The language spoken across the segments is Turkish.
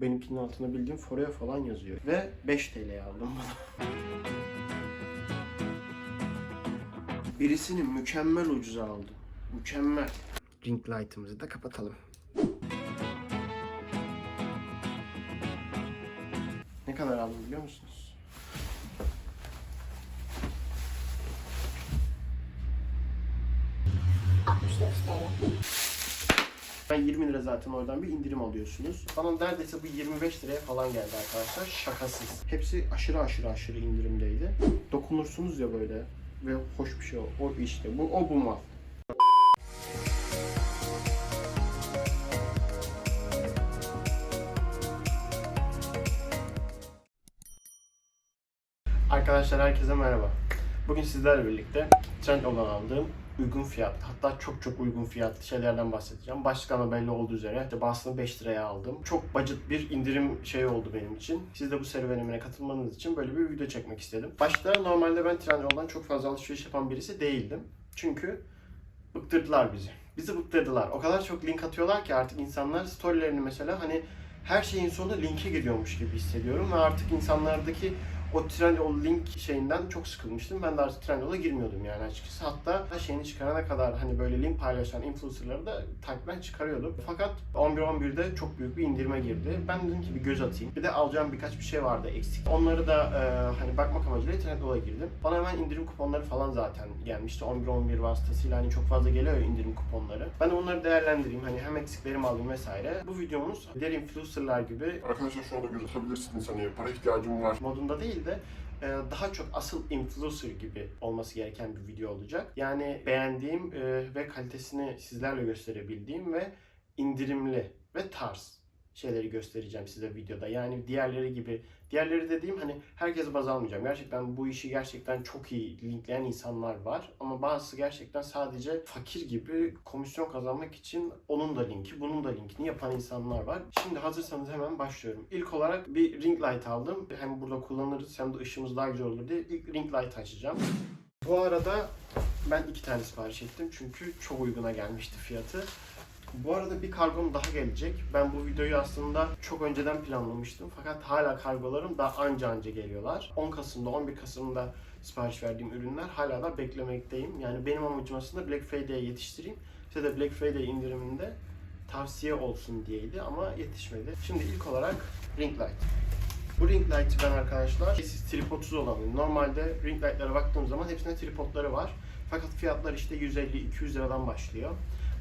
Benimkinin altına bildiğim Forea falan yazıyor. Ve 5 TL'ye aldım bunu. Birisini mükemmel ucuza aldım. Mükemmel. Ring light'ımızı da kapatalım. Ne kadar aldım biliyor musunuz? Ben 20 lira zaten oradan bir indirim alıyorsunuz. Bana neredeyse bu 25 liraya falan geldi arkadaşlar. Şakasız. Hepsi aşırı aşırı aşırı indirimdeydi. Dokunursunuz ya böyle ve hoş bir şey o. O işte bu o bu mal. Arkadaşlar herkese merhaba. Bugün sizlerle birlikte Trendyol'dan aldığım uygun fiyat, hatta çok çok uygun fiyatlı şeylerden bahsedeceğim. Başlıktan da belli olduğu üzere işte aslında 5 liraya aldım. Çok budget bir indirim şey oldu benim için. Siz de bu serüvenime katılmanız için böyle bir video çekmek istedim. Başta normalde ben Trendyol'dan çok fazla alışveriş yapan birisi değildim. Çünkü bıktırdılar bizi. Bizi bıktırdılar. O kadar çok link atıyorlar ki artık insanlar storylerini mesela hani her şeyin sonu linke gidiyormuş gibi hissediyorum ve artık insanlardaki o Trendyol link şeyinden çok sıkılmıştım. Ben de artık Trendyol'a girmiyordum yani açıkçası. Hatta şeyini çıkarana kadar hani böyle link paylaşan influencerları da takipten çıkarıyordum. Fakat 11-11'de çok büyük bir indirime girdi. Ben dedim ki bir göz atayım. Bir de alacağım birkaç bir şey vardı eksik. Onları da e, hani bakmak amacıyla Trendyol'a girdim. Bana hemen indirim kuponları falan zaten gelmişti. 11-11 vasıtasıyla hani çok fazla geliyor indirim kuponları. Ben de onları değerlendireyim. Hani hem eksiklerimi alayım vesaire. Bu videomuz diğer influencerlar gibi Arkadaşlar şuna da göz atabilirsiniz hani para ihtiyacım var. modunda değil de e, daha çok asıl influencer gibi olması gereken bir video olacak. Yani beğendiğim e, ve kalitesini sizlerle gösterebildiğim ve indirimli ve tarz şeyleri göstereceğim size videoda. Yani diğerleri gibi, diğerleri dediğim hani herkesi baz almayacağım. Gerçekten bu işi gerçekten çok iyi linkleyen insanlar var. Ama bazısı gerçekten sadece fakir gibi komisyon kazanmak için onun da linki, bunun da linkini yapan insanlar var. Şimdi hazırsanız hemen başlıyorum. İlk olarak bir ring light aldım. Hem burada kullanırız hem de ışığımız daha güzel olur diye ilk ring light açacağım. Bu arada ben iki tane sipariş ettim çünkü çok uyguna gelmişti fiyatı. Bu arada bir kargom daha gelecek. Ben bu videoyu aslında çok önceden planlamıştım. Fakat hala kargolarım daha anca anca geliyorlar. 10 Kasım'da, 11 Kasım'da sipariş verdiğim ürünler hala da beklemekteyim. Yani benim amacım aslında Black Friday'e yetiştireyim. Size de Black Friday indiriminde tavsiye olsun diyeydi ama yetişmedi. Şimdi ilk olarak ring light. Bu ring light'ı ben arkadaşlar siz tripodsuz olanı. Normalde ring light'lara baktığım zaman hepsinde tripodları var. Fakat fiyatlar işte 150-200 liradan başlıyor.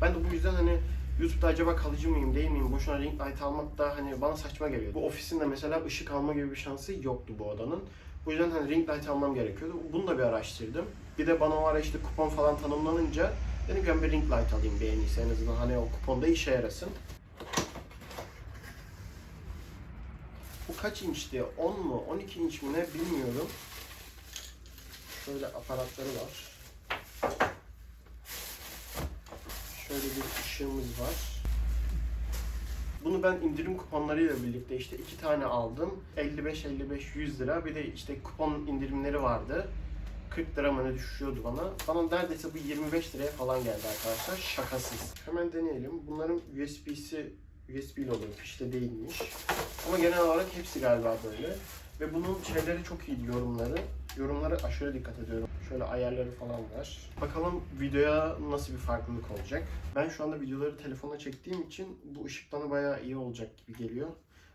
Ben de bu yüzden hani YouTube'da acaba kalıcı mıyım değil miyim? Boşuna ring light almak da hani bana saçma geliyor. Bu ofisin de mesela ışık alma gibi bir şansı yoktu bu odanın. Bu yüzden hani ring light almam gerekiyordu. Bunu da bir araştırdım. Bir de bana o ara işte kupon falan tanımlanınca dedim ki ben bir ring light alayım bir en iyisi azından hani o kuponda işe yarasın. Bu kaç inçti? 10 mu? 12 inç mi ne bilmiyorum. Şöyle aparatları var. Şöyle bir ışığımız var. Bunu ben indirim kuponlarıyla birlikte işte iki tane aldım. 55 55 100 lira. Bir de işte kupon indirimleri vardı. 40 lira mı ne düşüyordu bana. Bana neredeyse bu 25 liraya falan geldi arkadaşlar. Şakasız. Hemen deneyelim. Bunların USB'si USB ile oluyor. Fişte değilmiş. Ama genel olarak hepsi galiba böyle. Ve bunun şeyleri çok iyi yorumları. Yorumlara aşırı dikkat ediyorum. Şöyle ayarları falan var. Bakalım videoya nasıl bir farklılık olacak. Ben şu anda videoları telefonla çektiğim için bu ışıklanı bayağı iyi olacak gibi geliyor.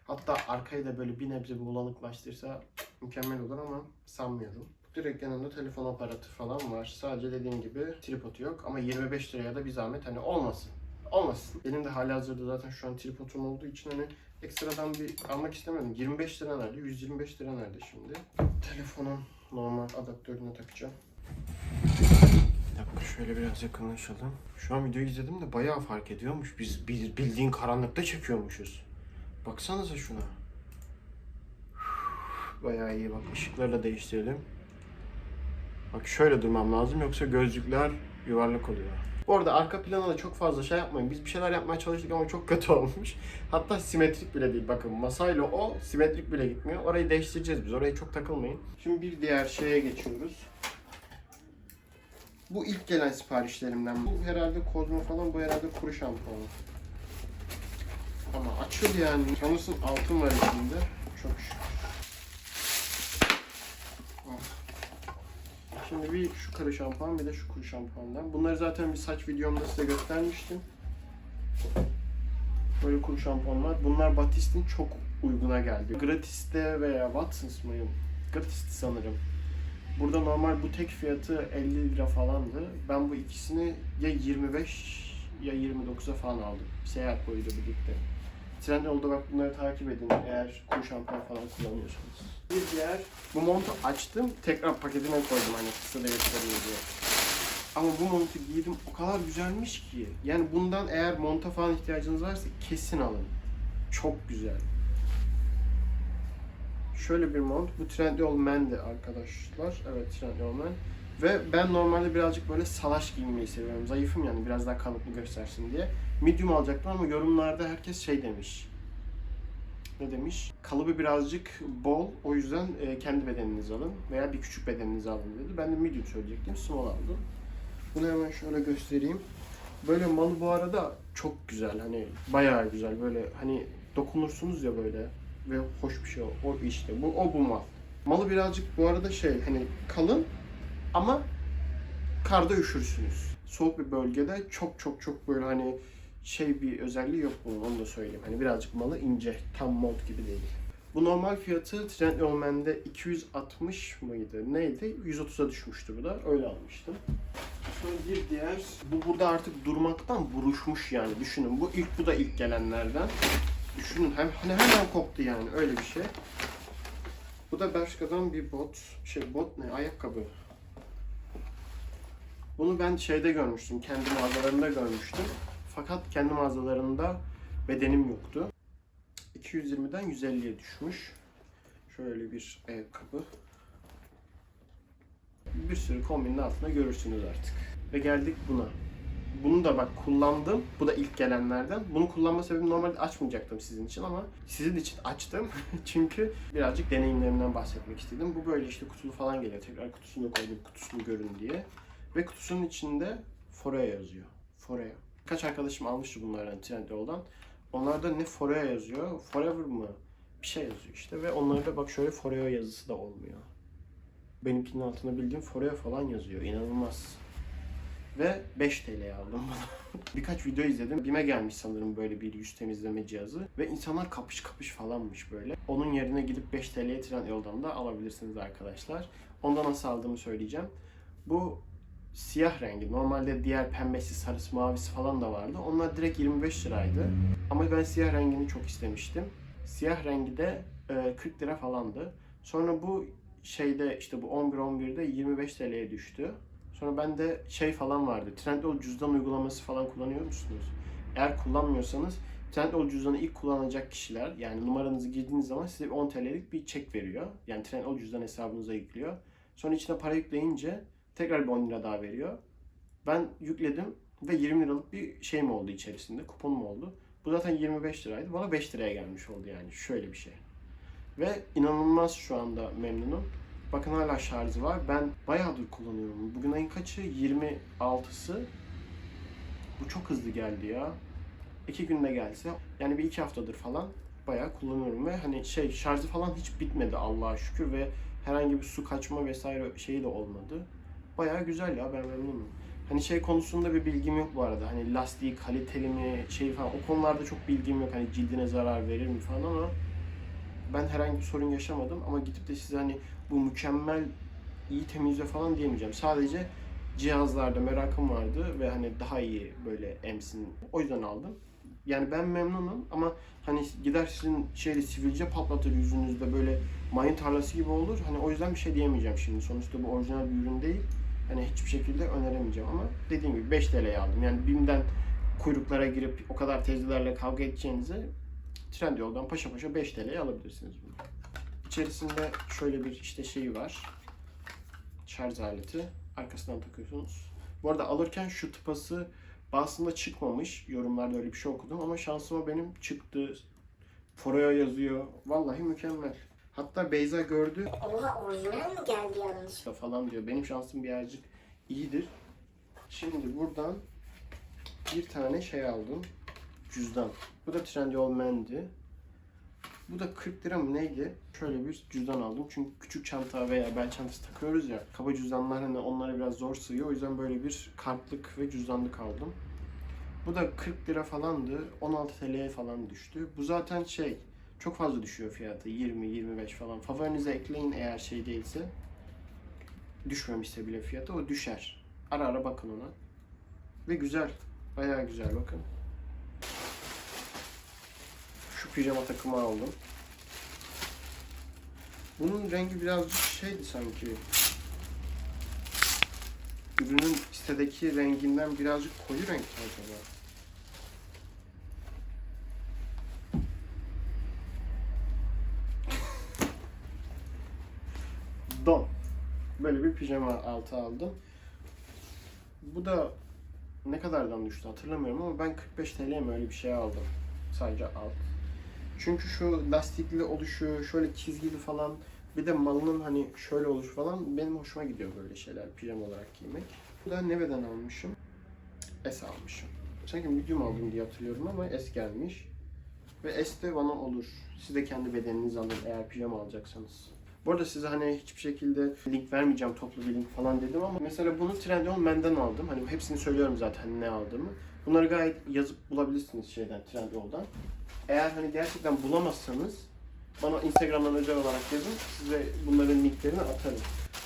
Hatta arkayı da böyle bir nebze bulanıklaştırsa mükemmel olur ama sanmıyorum. Direkt yanında telefon aparatı falan var. Sadece dediğim gibi tripodu yok ama 25 liraya da bir zahmet hani olmasın. Olmasın. Benim de hali hazırda zaten şu an tripodum olduğu için hani ekstradan bir almak istemedim. 25 lira nerede? 125 lira nerede şimdi? Telefonun normal adaptörüne takacağım. Bir dakika şöyle biraz yakınlaşalım. Şu an videoyu izledim de bayağı fark ediyormuş. Biz, bildiğin karanlıkta çekiyormuşuz. Baksanıza şuna. Bayağı iyi bak ışıkları da değiştirelim. Bak şöyle durmam lazım yoksa gözlükler yuvarlak oluyor. Bu arada arka plana da çok fazla şey yapmayın. Biz bir şeyler yapmaya çalıştık ama çok kötü olmuş. Hatta simetrik bile değil. Bakın masayla o simetrik bile gitmiyor. Orayı değiştireceğiz biz. Oraya çok takılmayın. Şimdi bir diğer şeye geçiyoruz. Bu ilk gelen siparişlerimden. Bu herhalde kozmo falan, bu herhalde kuru şampuanı. Ama açıl yani. Sanırsın altın var içinde. Çok şükür. Şimdi bir şu kara şampuan bir de şu kuru şampuandan. Bunları zaten bir saç videomda size göstermiştim. Böyle kuru şampuanlar. Bunlar Batist'in çok uyguna geldi. Gratis'te veya Watsons mıyım? Gratis'ti sanırım. Burada normal bu tek fiyatı 50 lira falandı. Ben bu ikisini ya 25 ya 29'a falan aldım. Seyahat boyuyla birlikte. Trendyol'da bak bunları takip edin eğer kuru şampuan falan kullanıyorsanız. Bir diğer, bu montu açtım, tekrar paketine koydum hani kısa göstereyim diye. Ama bu montu giydim o kadar güzelmiş ki. Yani bundan eğer monta falan ihtiyacınız varsa kesin alın. Çok güzel. Şöyle bir mont. Bu Trendyol Men'di arkadaşlar. Evet Trendyol Men. Ve ben normalde birazcık böyle salaş giyinmeyi seviyorum. Zayıfım yani biraz daha kalıplı göstersin diye. Medium alacaktım ama yorumlarda herkes şey demiş. Ne demiş? Kalıbı birazcık bol. O yüzden e, kendi bedeninizi alın. Veya bir küçük bedeninizi alın dedi. Ben de medium söyleyecektim. Small aldım. Bunu hemen şöyle göstereyim. Böyle malı bu arada çok güzel. Hani bayağı güzel. Böyle hani dokunursunuz ya böyle ve hoş bir şey o. O işte bu o bu mal. Malı birazcık bu arada şey hani kalın ama karda üşürsünüz. Soğuk bir bölgede çok çok çok böyle hani şey bir özelliği yok bunun onu da söyleyeyim. Hani birazcık malı ince, tam mont gibi değil. Bu normal fiyatı Trendyol Men'de 260 mıydı? Neydi? 130'a düşmüştü bu da. Öyle almıştım. Sonra bir diğer, bu burada artık durmaktan buruşmuş yani. Düşünün bu ilk bu da ilk gelenlerden. Düşünün hem, hani hemen koptu yani öyle bir şey. Bu da Bershka'dan bir bot. Şey bot ne? Ayakkabı. Bunu ben şeyde görmüştüm. Kendi mağazalarında görmüştüm. Fakat kendi mağazalarında bedenim yoktu. 220'den 150'ye düşmüş. Şöyle bir ayakkabı. Bir sürü kombinin altında görürsünüz artık. Ve geldik buna. Bunu da bak kullandım. Bu da ilk gelenlerden. Bunu kullanma sebebim normalde açmayacaktım sizin için ama sizin için açtım. Çünkü birazcık deneyimlerimden bahsetmek istedim. Bu böyle işte kutulu falan geliyor. Tekrar kutusunu koydum kutusunu görün diye. Ve kutusunun içinde Foreo yazıyor. Foreo. Kaç arkadaşım almıştı bunlardan Trendyol'dan. Onlarda ne Foreo yazıyor, Forever mı? Bir şey yazıyor işte ve onlarda bak şöyle Foreo yazısı da olmuyor. Benimkinin altına bildiğim Foreo falan yazıyor. İnanılmaz. Ve 5 TL'ye aldım bunu. Birkaç video izledim. Bime gelmiş sanırım böyle bir yüz temizleme cihazı. Ve insanlar kapış kapış falanmış böyle. Onun yerine gidip 5 TL'ye Trendyol'dan da alabilirsiniz arkadaşlar. Ondan nasıl aldığımı söyleyeceğim. Bu siyah rengi. Normalde diğer pembesi, sarısı, mavisi falan da vardı. Onlar direkt 25 liraydı. Ama ben siyah rengini çok istemiştim. Siyah rengi de e, 40 lira falandı. Sonra bu şeyde işte bu 11-11'de 25 TL'ye düştü. Sonra bende şey falan vardı. Trendyol cüzdan uygulaması falan kullanıyor musunuz? Eğer kullanmıyorsanız Trendyol cüzdanı ilk kullanacak kişiler yani numaranızı girdiğiniz zaman size 10 TL'lik bir çek veriyor. Yani Trendyol cüzdan hesabınıza yüklüyor. Sonra içine para yükleyince tekrar bir 10 lira daha veriyor. Ben yükledim ve 20 liralık bir şeyim oldu içerisinde. Kuponum oldu. Bu zaten 25 liraydı. Bana 5 liraya gelmiş oldu yani. Şöyle bir şey. Ve inanılmaz şu anda memnunum. Bakın hala şarjı var. Ben bayağıdır kullanıyorum. Bugün ayın kaçı? 26'sı. Bu çok hızlı geldi ya. İki günde gelse. Yani bir iki haftadır falan bayağı kullanıyorum ve hani şey şarjı falan hiç bitmedi Allah'a şükür ve herhangi bir su kaçma vesaire şeyi de olmadı. Bayağı güzel ya ben memnunum. Hani şey konusunda bir bilgim yok bu arada. Hani lastiği kaliteli mi şey falan o konularda çok bilgim yok. Hani cildine zarar verir mi falan ama ben herhangi bir sorun yaşamadım ama gidip de size hani bu mükemmel iyi temizliyor falan diyemeyeceğim. Sadece cihazlarda merakım vardı ve hani daha iyi böyle emsin. O yüzden aldım. Yani ben memnunum ama hani gider sizin şeyle sivilce patlatır yüzünüzde böyle mayın tarlası gibi olur. Hani o yüzden bir şey diyemeyeceğim şimdi. Sonuçta bu orijinal bir ürün değil. Hani hiçbir şekilde öneremeyeceğim ama dediğim gibi 5 TL'ye aldım. Yani BİM'den kuyruklara girip o kadar teyzelerle kavga edeceğinize Trendyol'dan paşa paşa 5 TL'ye alabilirsiniz bunu. İçerisinde şöyle bir işte şeyi var. Şarj aleti. Arkasından takıyorsunuz. Bu arada alırken şu tıpası bazısında çıkmamış. Yorumlarda öyle bir şey okudum ama şansıma benim çıktı. Foreo yazıyor. Vallahi mükemmel. Hatta Beyza gördü Oha orijinal mi geldi yanlış? falan diyor. Benim şansım birazcık iyidir. Şimdi buradan bir tane şey aldım. cüzdan. Bu da Trendyol Men'di. Bu da 40 lira mı neydi? Şöyle bir cüzdan aldım. Çünkü küçük çanta veya bel çantası takıyoruz ya. Kaba cüzdanlar hani onlara biraz zor sığıyor. O yüzden böyle bir kartlık ve cüzdanlık aldım. Bu da 40 lira falandı. 16 TL'ye falan düştü. Bu zaten şey çok fazla düşüyor fiyatı. 20-25 falan. Favorinize ekleyin eğer şey değilse. Düşmemişse bile fiyatı o düşer. Ara ara bakın ona. Ve güzel. Bayağı güzel bakın. Şu pijama takımı aldım. Bunun rengi birazcık şeydi sanki. Ürünün sitedeki renginden birazcık koyu renk acaba? Don. Böyle bir pijama altı aldım. Bu da ne kadardan düştü hatırlamıyorum ama ben 45 TL'ye mi öyle bir şey aldım. Sadece alt. Çünkü şu lastikli oluşu, şöyle çizgili falan bir de malının hani şöyle oluşu falan benim hoşuma gidiyor böyle şeyler pijama olarak giymek. Bu da Neve'den almışım. S almışım. Sanki medium aldım diye hatırlıyorum ama S gelmiş. Ve S de bana olur. Siz de kendi bedeninizi alın eğer pijama alacaksanız. Bu arada size hani hiçbir şekilde link vermeyeceğim toplu bir link falan dedim ama mesela bunu Trendyol Men'den aldım. Hani hepsini söylüyorum zaten ne aldığımı. Bunları gayet yazıp bulabilirsiniz şeyden Trendyol'dan. Eğer hani gerçekten bulamazsanız bana Instagram'dan özel olarak yazın. Size bunların linklerini atarım.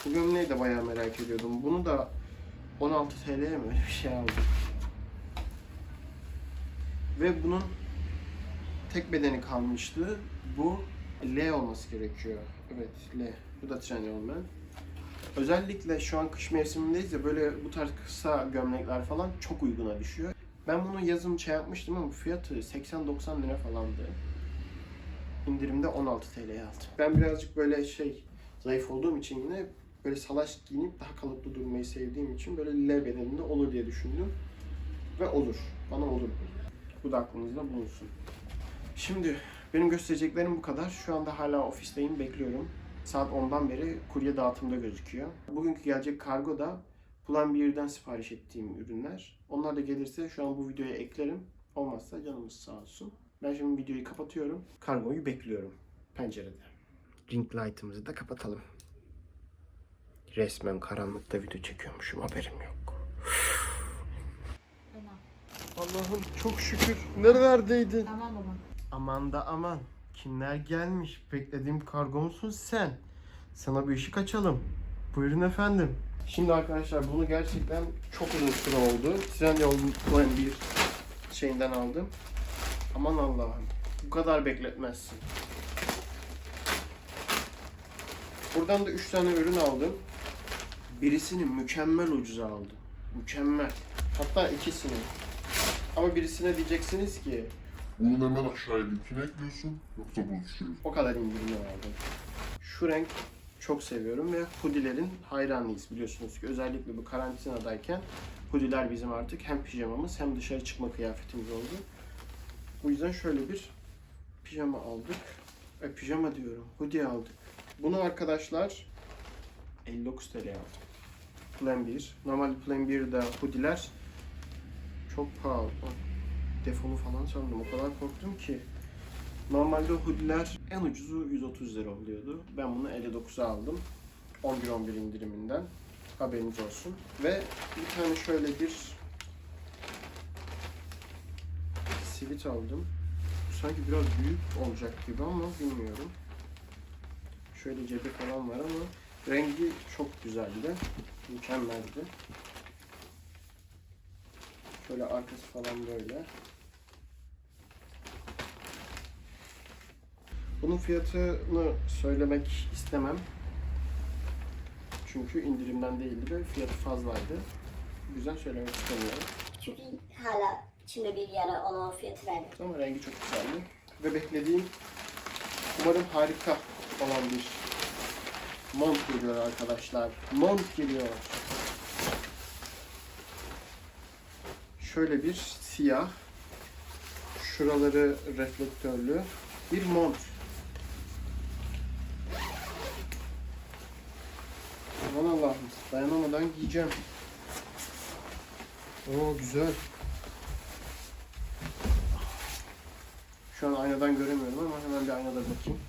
Bu gömleği de bayağı merak ediyordum. Bunu da 16 TL'ye mi öyle bir şey aldım. Ve bunun tek bedeni kalmıştı. Bu L olması gerekiyor. Evet L. Bu da Trendyol Men. Özellikle şu an kış mevsimindeyiz ya böyle bu tarz kısa gömlekler falan çok uyguna düşüyor. Ben bunu yazın şey yapmıştım ama fiyatı 80-90 lira falandı. İndirimde 16 TL'ye aldım. Ben birazcık böyle şey zayıf olduğum için yine böyle salaş giyinip daha kalıplı durmayı sevdiğim için böyle L bedeninde olur diye düşündüm. Ve olur. Bana olur. Bu da aklınızda bulunsun. Şimdi benim göstereceklerim bu kadar. Şu anda hala ofisteyim, bekliyorum. Saat 10'dan beri kurye dağıtımda gözüküyor. Bugünkü gelecek kargo da Plan 1'den sipariş ettiğim ürünler. Onlar da gelirse şu an bu videoya eklerim. Olmazsa canımız sağ olsun. Ben şimdi videoyu kapatıyorum. Kargoyu bekliyorum pencerede. Ring light'ımızı da kapatalım. Resmen karanlıkta video çekiyormuşum haberim yok. Allah'ım çok şükür. Nerelerdeydin? Tamam baba. Aman da aman. Kimler gelmiş? Beklediğim kargo musun sen? Sana bir ışık açalım. Buyurun efendim. Şimdi arkadaşlar bunu gerçekten çok uzun süre oldu. Trendyol'un Plan bir şeyinden aldım. Aman Allah'ım. Bu kadar bekletmezsin. Buradan da 3 tane ürün aldım. Birisini mükemmel ucuza aldım. Mükemmel. Hatta ikisini. Ama birisine diyeceksiniz ki Bunun hemen aşağıya linkini ekliyorsun. Yoksa bozuşuruz. O kadar indirimli aldım. Şu renk çok seviyorum ve hoodilerin hayranıyız biliyorsunuz ki. Özellikle bu karantinadayken hoodiler bizim artık hem pijamamız hem dışarı çıkma kıyafetimiz oldu. Bu yüzden şöyle bir pijama aldık. E, pijama diyorum. Hoodie aldık. Bunu arkadaşlar 59 TL aldım. Plan 1. Normal Plan 1'de hoodiler çok pahalı. Defolu falan sandım. O kadar korktum ki. Normalde hoodiler en ucuzu 130 lira oluyordu. Ben bunu 59'a aldım. 11-11 indiriminden. Haberiniz olsun. Ve bir tane şöyle bir sivit aldım. Bu sanki biraz büyük olacak gibi ama bilmiyorum. Şöyle cebi falan var ama rengi çok güzeldi. Mükemmeldi. Şöyle arkası falan böyle. Bunun fiyatını söylemek istemem. Çünkü indirimden değildi ve fiyatı fazlaydı. Yüzden söylemek istemiyorum. Çünkü hala içimde bir yara ona o fiyatı verdim. Ama rengi çok güzeldi. Ve beklediğim umarım harika olan bir mont geliyor arkadaşlar. Mont geliyor. Şöyle bir siyah, şuraları reflektörlü bir mont. Aman Allah'ım dayanamadan giyeceğim. Oo güzel. Şu an aynadan göremiyorum ama hemen bir aynada bakayım.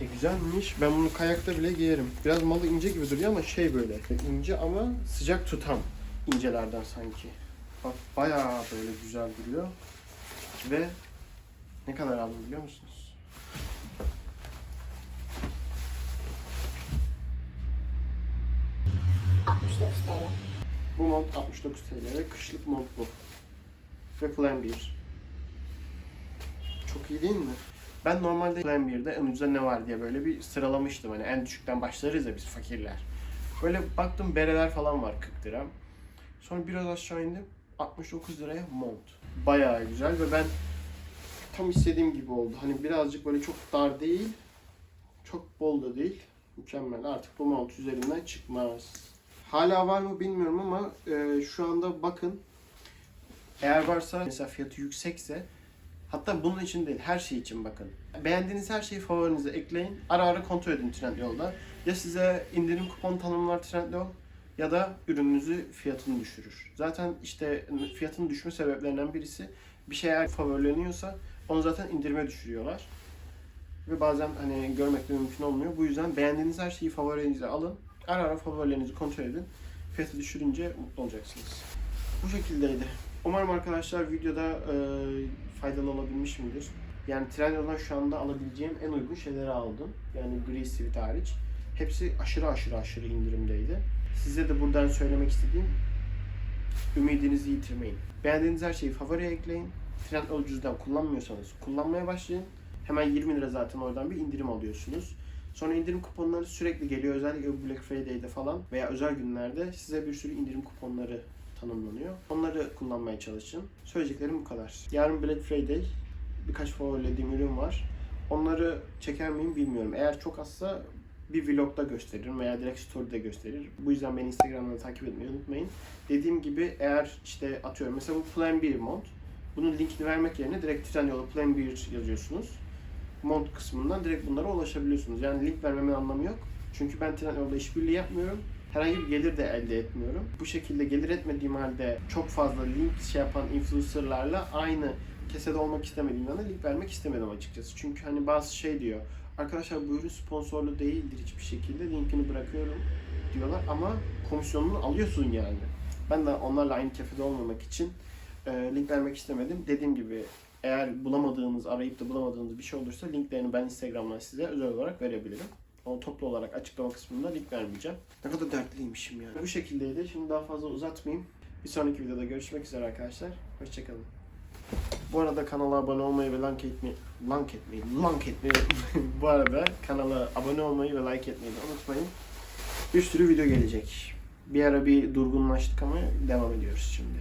E güzelmiş. Ben bunu kayakta bile giyerim. Biraz malı ince gibi duruyor ama şey böyle. ince ama sıcak tutan incelerden sanki. Bak bayağı böyle güzel duruyor. Ve ne kadar aldım biliyor musunuz? ...69 TL. Bu mont 69 TL ve kışlık mont bu. Ve Plan 1. Çok iyi değil mi? Ben normalde Plan 1'de en ucuza ne var diye böyle bir sıralamıştım. Hani en düşükten başlarız ya biz fakirler. Böyle baktım bereler falan var 40 lira. Sonra biraz aşağı indim. 69 liraya mont. Bayağı güzel ve ben tam istediğim gibi oldu. Hani birazcık böyle çok dar değil. Çok bol da değil. Mükemmel. Artık bu mont üzerinden çıkmaz. Hala var mı bilmiyorum ama e, şu anda bakın. Eğer varsa mesela fiyatı yüksekse hatta bunun için değil her şey için bakın. Beğendiğiniz her şeyi favorinize ekleyin. Ara ara kontrol edin Trendyol'da. Ya size indirim kupon tanımlar Trendyol ya da ürününüzü fiyatını düşürür. Zaten işte fiyatın düşme sebeplerinden birisi bir şey eğer favorileniyorsa onu zaten indirime düşürüyorlar. Ve bazen hani görmek de mümkün olmuyor. Bu yüzden beğendiğiniz her şeyi favorinize alın. Ara ara favorilerinizi kontrol edin. Fiyatı düşürünce mutlu olacaksınız. Bu şekildeydi. Umarım arkadaşlar videoda e, faydalı olabilmişimdir. Yani Trendyol'dan şu anda alabileceğim en uygun şeyleri aldım. Yani Gri Sweet hariç. Hepsi aşırı aşırı aşırı indirimdeydi. Size de buradan söylemek istediğim ümidinizi yitirmeyin. Beğendiğiniz her şeyi favoriye ekleyin. Trendyol cüzdan kullanmıyorsanız kullanmaya başlayın. Hemen 20 lira zaten oradan bir indirim alıyorsunuz. Sonra indirim kuponları sürekli geliyor. Özellikle Black Friday'de falan veya özel günlerde size bir sürü indirim kuponları tanımlanıyor. Onları kullanmaya çalışın. Söyleyeceklerim bu kadar. Yarın Black Friday birkaç favorilediğim ürün var. Onları çeker miyim bilmiyorum. Eğer çok azsa bir vlogda gösteririm veya direkt story'de gösterir. Bu yüzden beni Instagram'dan takip etmeyi unutmayın. Dediğim gibi eğer işte atıyorum mesela bu Plan 1 mont. Bunun linkini vermek yerine direkt Trendyol'a Plan 1 yazıyorsunuz mont kısmından direkt bunlara ulaşabiliyorsunuz. Yani link vermemin anlamı yok. Çünkü ben Trendyol'da işbirliği yapmıyorum. Herhangi bir gelir de elde etmiyorum. Bu şekilde gelir etmediğim halde çok fazla link şey yapan influencerlarla aynı kesede olmak istemediğimden de link vermek istemedim açıkçası. Çünkü hani bazı şey diyor. Arkadaşlar bu ürün sponsorlu değildir hiçbir şekilde. Linkini bırakıyorum diyorlar ama komisyonunu alıyorsun yani. Ben de onlarla aynı kefede olmamak için link vermek istemedim. Dediğim gibi eğer bulamadığınız, arayıp da bulamadığınız bir şey olursa linklerini ben Instagram'dan size özel olarak verebilirim. Onu toplu olarak açıklama kısmında link vermeyeceğim. Ne kadar dertliymişim yani. Bu şekildeydi. Şimdi daha fazla uzatmayayım. Bir sonraki videoda görüşmek üzere arkadaşlar. Hoşçakalın. Bu arada kanala abone olmayı ve like etmeyi, like etmeyi, like etmeyi, bu arada kanala abone olmayı ve like etmeyi de unutmayın. Bir sürü video gelecek. Bir ara bir durgunlaştık ama devam ediyoruz şimdi.